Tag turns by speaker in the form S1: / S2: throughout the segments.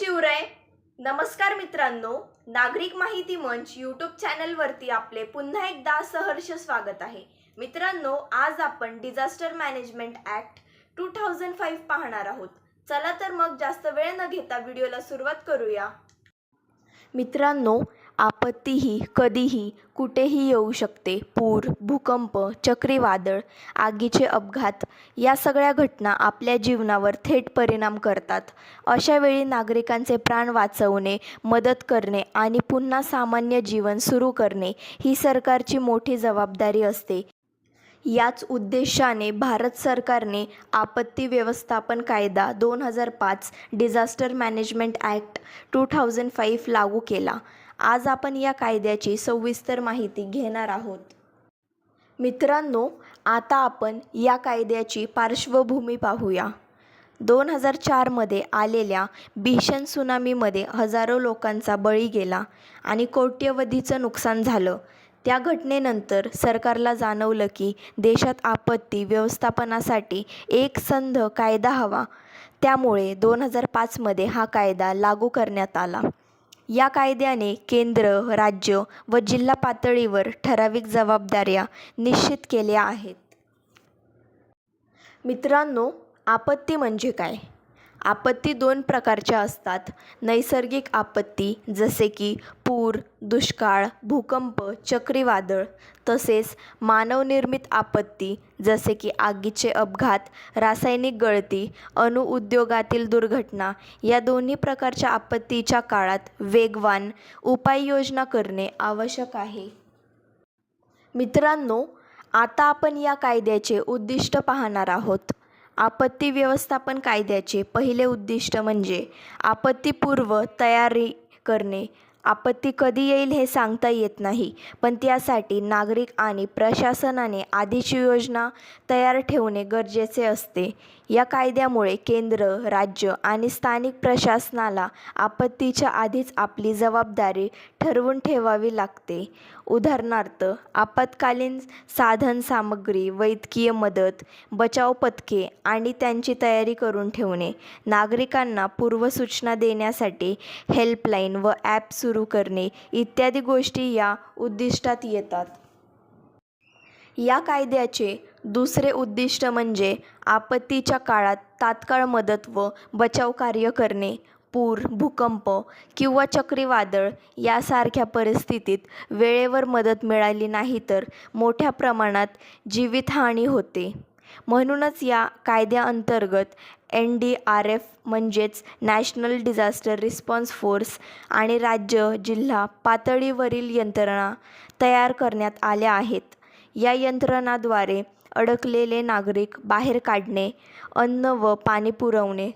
S1: शिवराय. नमस्कार मित्रांनो नागरिक माहिती मंच यूट्यूब चॅनलवरती आपले पुन्हा एकदा सहर्ष स्वागत आहे. मित्रांनो आज आपण disaster management act two thousand five पाहणार आहोत. चला तर मग जास्त वेळ न घेता व्हिडिओला सुरुवात करूया. मित्रांनो आपत्ती ही कधीही कुठेही येऊ शकते. पूर भूकंप चक्रीवादळ आगीचे अपघात या सगळ्या घटना आपल्या जीवनावर थेट परिणाम करतात. अशावेळी नागरिकांचे प्राण वाचवणे मदत करणे आणि पुन्हा सामान्य जीवन सुरू करणे ही सरकारची मोठी जबाबदारी असते. याच उद्देशाने भारत सरकारने आपत्ती व्यवस्थापन कायदा दोन हजार पाच disaster management act two thousand five लागू केला. आज आपण या कायद्याची सविस्तर माहिती घेणार आहोत. मित्रांनो आता आपण या कायद्याची पार्श्वभूमी पाहूया. दोन हजार चारमध्ये आलेल्या भीषण सुनामीमध्ये हजारो लोकांचा बळी गेला आणि कोट्यवधीचं नुकसान झालं. त्या घटनेनंतर सरकारला जाणवलं की देशात आपत्ती व्यवस्थापनासाठी एक संध कायदा हवा. त्यामुळे दोन हजार पाचमध्ये हा कायदा लागू करण्यात आला. या कायद्याने केंद्र राज्य व जिल्हा पातळीवर ठराविक जबाबदाऱ्या निश्चित केल्या आहेत. मित्रांनो आपत्ती म्हणजे काय? आपत्ती दोन प्रकारच्या असतात. नैसर्गिक आपत्ती जसे की पूर दुष्काळ भूकंप चक्रीवादळ तसेच मानवनिर्मित आपत्ती जसे की आगीचे अपघात रासायनिक गळती अणुउद्योगातील दुर्घटना या दोन्ही प्रकारच्या आपत्तीच्या काळात वेगवान उपाययोजना करणे आवश्यक आहे. मित्रांनो आता आपण या कायद्याचे उद्दिष्ट पाहणार आहोत. आपत्ती व्यवस्थापन कायद्याचे पहिले उद्दिष्ट म्हणजे आपत्तीपूर्व तयारी करणे. आपत्ती कधी येईल हे सांगता येत नाही पण त्यासाठी नागरिक आणि प्रशासनाने आधीची योजना तयार ठेवणे गरजेचे असते. या कायद्यामुळे केंद्र राज्य आणि स्थानिक प्रशासनाला आपत्तीच्या आधीच आपली जबाबदारी ठरवून ठेवावी लागते. उदाहरणार्थ आपत्कालीन साधन सामग्री वैद्यकीय मदत बचाव पथके आणि त्यांची तयारी करून ठेवणे नागरिकांना पूर्वसूचना देण्यासाठी हेल्पलाईन व ॲप सुरू करणे इत्यादी गोष्टी या उद्दिष्टात येतात. या कायद्याचे दुसरे उद्दिष्ट म्हणजे आपत्तीच्या काळात तात्काळ मदत व बचाव कार्य करणे पूर भूकंप किंवा चक्रीवादळ यासारख्या परिस्थितीत वेळेवर मदत मिळाली नाही तर मोठ्या प्रमाणात जीवितहानी होते. म्हणूनच या कायद्याअंतर्गत एन डी आर एफ म्हणजेच नॅशनल डिझास्टर रिस्पॉन्स फोर्स आणि राज्य जिल्हा पातळीवरील यंत्रणा तयार करण्यात आल्या आहेत. या यंत्रणाद्वारे अडकलेले नागरिक बाहेर काढणे अन्न व पाणी पुरवणे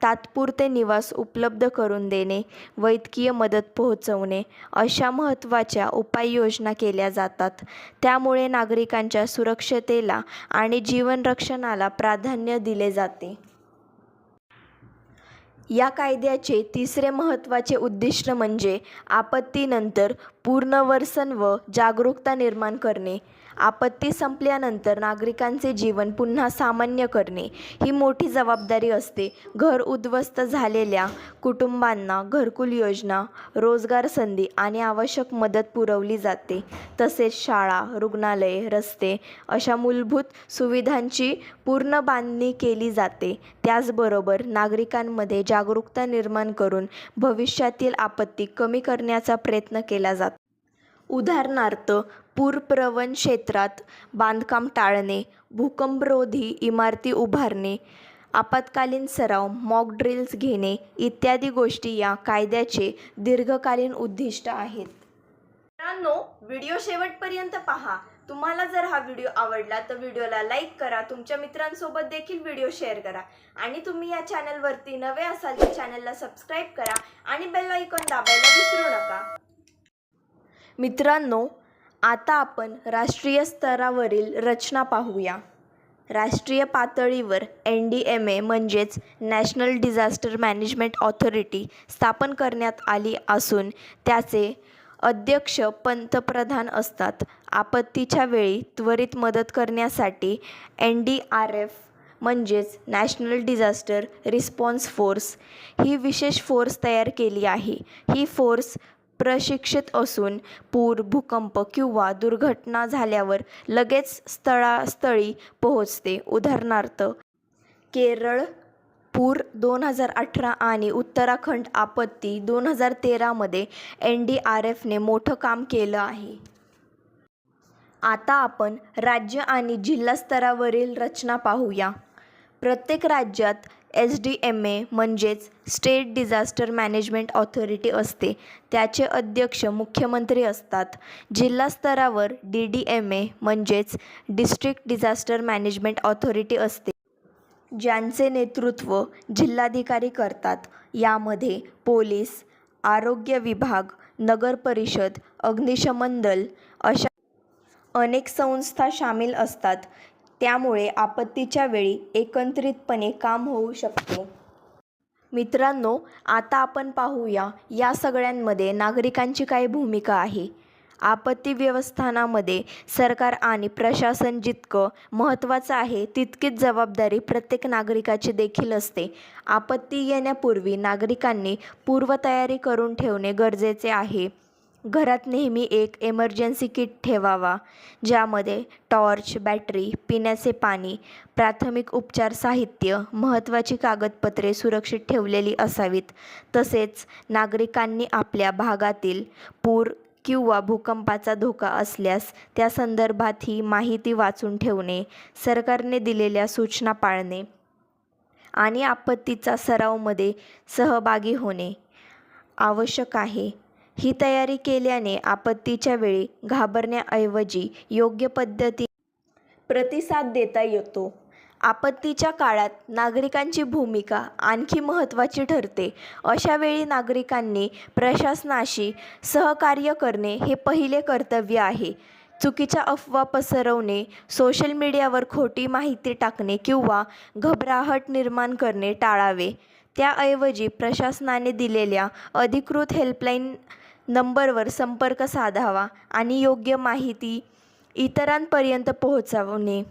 S1: तात्पुरते निवास उपलब्ध करून देणे वैद्यकीय मदत पोहोचवणे अशा महत्त्वाच्या उपाययोजना केल्या जातात. त्यामुळे नागरिकांच्या सुरक्षतेला आणि जीवनरक्षणाला प्राधान्य दिले जाते. या कायद्याचे तिसरे महत्त्वाचे उद्दिष्ट म्हणजे आपत्तीनंतर पुनर्वसन व जागरूकता निर्माण करणे. आपत्ती संपल्यानंतर नागरिकांचे जीवन पुन्हा सामान्य करणे ही मोठी जबाबदारी असते. घर उद्ध्वस्त झालेल्या कुटुंबांना घरकुल योजना रोजगार संधी आणि आवश्यक मदत पुरवली जाते. तसेच शाळा रुग्णालये रस्ते अशा मूलभूत सुविधांची पूर्ण बांधणी केली जाते. त्याचबरोबर नागरिकांमध्ये जागरूकता निर्माण करून भविष्यातील आपत्ती कमी करण्याचा प्रयत्न केला जातो. उदाहरणार्थ पूरप्रवण क्षेत्रात बांधकाम टाळणे भूकंपरोधी इमारती उभारणे आपत्कालीन सराव मॉक ड्रिल्स घेणे इत्यादी गोष्टी या कायद्याचे दीर्घकालीन उद्दिष्ट आहेत. मित्रांनो व्हिडिओ शेवटपर्यंत पहा. तुम्हाला जर हा व्हिडिओ आवडला तर व्हिडिओला लाईक करा तुमच्या मित्रांसोबत देखील व्हिडिओ शेअर करा आणि तुम्ही या चॅनलवरती नवे असाल तर चॅनलला सबस्क्राईब करा आणि बेल आयकॉन दाबायला विसरू नका. मित्रांनो आता आपण राष्ट्रीय स्तरावरील रचना पाहूया. राष्ट्रीय पातळीवर एन डी एम ए म्हणजेच नॅशनल डिझास्टर मॅनेजमेंट ऑथॉरिटी स्थापन करण्यात आली असून त्याचे अध्यक्ष पंतप्रधान असतात. आपत्तीच्या वेळी त्वरित मदत करण्यासाठी एन डी आर एफ म्हणजेच नॅशनल डिझास्टर रिस्पॉन्स फोर्स ही विशेष फोर्स तयार केली आहे. ही फोर्स प्रशिक्षित असून पूर भूकंप किंवा दुर्घटना झाल्यावर लगेच स्थळास्थळी पोहोचते. उदाहरणार्थ केरळ पूर दोन हजार अठरा आणि उत्तराखंड आपत्ती दोन हजार तेरामध्ये एन डी आर एफने मोठं काम केलं आहे. आता आपण राज्य आणि जिल्हा स्तरावरील रचना पाहूया. प्रत्येक राज्यात एस डी एम ए म्हणजेच स्टेट डिझास्टर मॅनेजमेंट ऑथॉरिटी असते. त्याचे अध्यक्ष मुख्यमंत्री असतात. जिल्हा स्तरावर डी डी एम ए म्हणजेच डिस्ट्रिक्ट डिझास्टर मॅनेजमेंट ऑथॉरिटी असते. ज्यांचे नेतृत्व जिल्हाधिकारी करतात. यामध्ये पोलीस आरोग्य विभाग नगर परिषद अग्निशमन दल अशा अनेक संस्था सामील असतात. त्यामुळे आपत्तीच्या वेळी एकत्रितपणे काम होऊ शकते. मित्रांनो आता आपण पाहूया या सगळ्यांमध्ये नागरिकांची काय भूमिका आहे. आपत्ती व्यवस्थानामध्ये सरकार आणि प्रशासन जितकं महत्त्वाचं आहे तितकीच जबाबदारी प्रत्येक नागरिकाची देखील असते. आपत्ती येण्यापूर्वी नागरिकांनी पूर्वतयारी करून ठेवणे गरजेचे आहे. घरात नेहमी एक एमर्जन्सी किट ठेवावा ज्यामध्ये टॉर्च बॅटरी पिण्याचे पाणी प्राथमिक उपचार साहित्य महत्त्वाची कागदपत्रे सुरक्षित ठेवलेली असावीत. तसेच नागरिकांनी आपल्या भागातील पूर किंवा भूकंपाचा धोका असल्यास त्या संदर्भात ही माहिती वाचून ठेवणे सरकारने दिलेल्या सूचना पाळणे आणि आपत्तीचा सरावमध्ये सहभागी होणे आवश्यक आहे. ही तयारी केल्याने आपत्तीच्या वेळी घाबरण्याऐवजी योग्य पद्धती प्रतिसाद देता येतो. आपत्तीच्या काळात नागरिकांची भूमिका आणखी महत्त्वाची ठरते. अशा वेळी नागरिकांनी प्रशासनाशी सहकार्य करणे हे पहिले कर्तव्य आहे. चुकीच्या अफवा पसरवणे सोशल मीडियावर खोटी माहिती टाकणे किंवा घबराहट निर्माण करणे टाळावे. त्याऐवजी प्रशासनाने दिलेल्या अधिकृत हेल्पलाईन नंबरवर संपर्क साधावा आणि योग्य माहिती इतरांपर्यंत पोहोचवणे.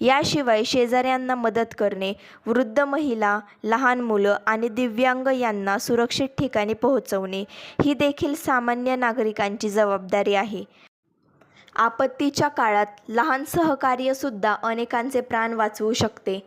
S1: याशिवाय शेजाऱ्यांना मदत करणे वृद्ध महिला लहान मुलं आणि दिव्यांग यांना सुरक्षित ठिकाणी पोहोचवणे ही देखील सामान्य नागरिकांची जबाबदारी आहे. आपत्तीच्या काळात लहान सहकार्यसुद्धा अनेकांचे प्राण वाचवू शकते.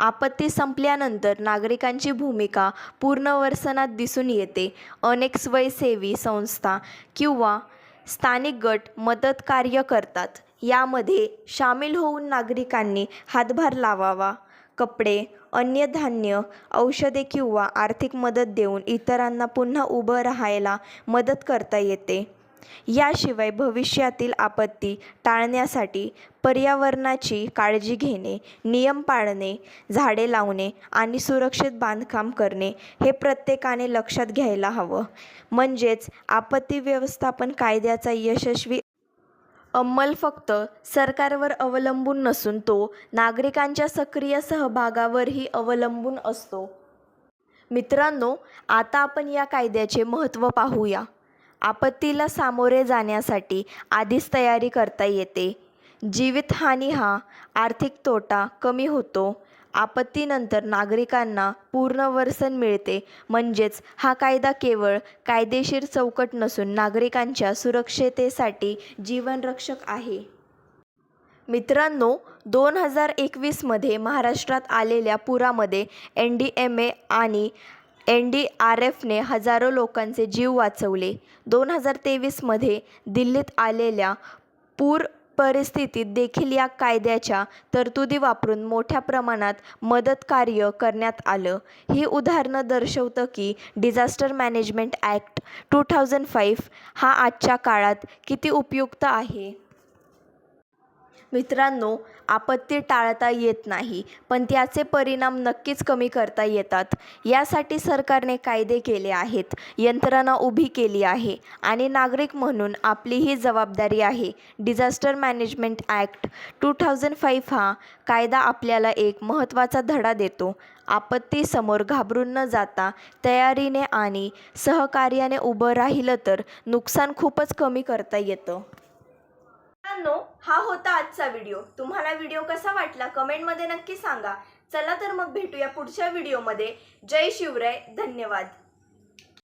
S1: आपत्ती संपल्यानंतर नागरिकांची भूमिका पूर्णवसनात दिसून येते. अनेक स्वयंसेवी संस्था किंवा स्थानिक गट मदत कार्य करतात. यामध्ये सामील होऊन नागरिकांनी हातभार लावावा कपडे अन्य धान्य औषधे किंवा आर्थिक मदत देऊन इतरांना पुन्हा उभं राहायला मदत करता येते. याशिवाय भविष्यातील आपत्ती टाळण्यासाठी पर्यावरणाची काळजी घेणे नियम पाळणे झाडे लावणे आणि सुरक्षित बांधकाम करणे हे प्रत्येकाने लक्षात घ्यायला हवं. म्हणजेच आपत्ती व्यवस्थापन कायद्याचा यशस्वी अंमल फक्त सरकारवर अवलंबून नसून तो नागरिकांच्या सक्रिय सहभागावरही अवलंबून असतो. मित्रांनो आता आपण या कायद्याचे महत्त्व पाहूया. आपत्तीला सामोरे जाण्यासाठी आधीच तयारी करता येते. जीवितहानी हा आर्थिक तोटा कमी होतो. आपत्तीनंतर नागरिकांना पूर्णवर्सन मिळते. म्हणजेच हा कायदा केवळ कायदेशीर चौकट नसून नागरिकांच्या सुरक्षतेसाठी जीवनरक्षक आहे. मित्रांनो दोन हजार एकवीसमध्ये महाराष्ट्रात आलेल्या पुरामध्ये एन डी एम ए आणि एन डी आर एफने हजारो लोकांचे जीव वाचवले. दोन हजार तेवीसमध्ये दिल्लीत आलेल्या पूर परिस्थितीत देखील या कायद्याच्या तरतुदी वापरून मोठ्या प्रमाणात मदत कार्य करण्यात आलं. ही उदाहरणं दर्शवतं की disaster management act two thousand five हा आजच्या काळात किती उपयुक्त आहे. मित्रांनो आपत्ती टाळता येत नाही पण त्याचे परिणाम नक्कीच कमी करता येतात. यासाठी सरकारने कायदे केले आहेत यंत्रणा उभी केली आहे आणि नागरिक म्हणून आपली ही जबाबदारी आहे. Disaster management act two thousand five हा कायदा आपल्याला एक महत्त्वाचा धडा देतो. आपत्तीसमोर घाबरून न जाता तयारीने आणि सहकार्याने उभं राहिलं तर नुकसान खूपच कमी करता येतं. मित्रांनो हा होता आजचा व्हिडिओ. तुम्हाला व्हिडिओ कसा वाटला कमेंटमध्ये नक्की सांगा. चला तर मग भेटूया पुढच्या व्हिडिओमध्ये. जय शिवराय. धन्यवाद.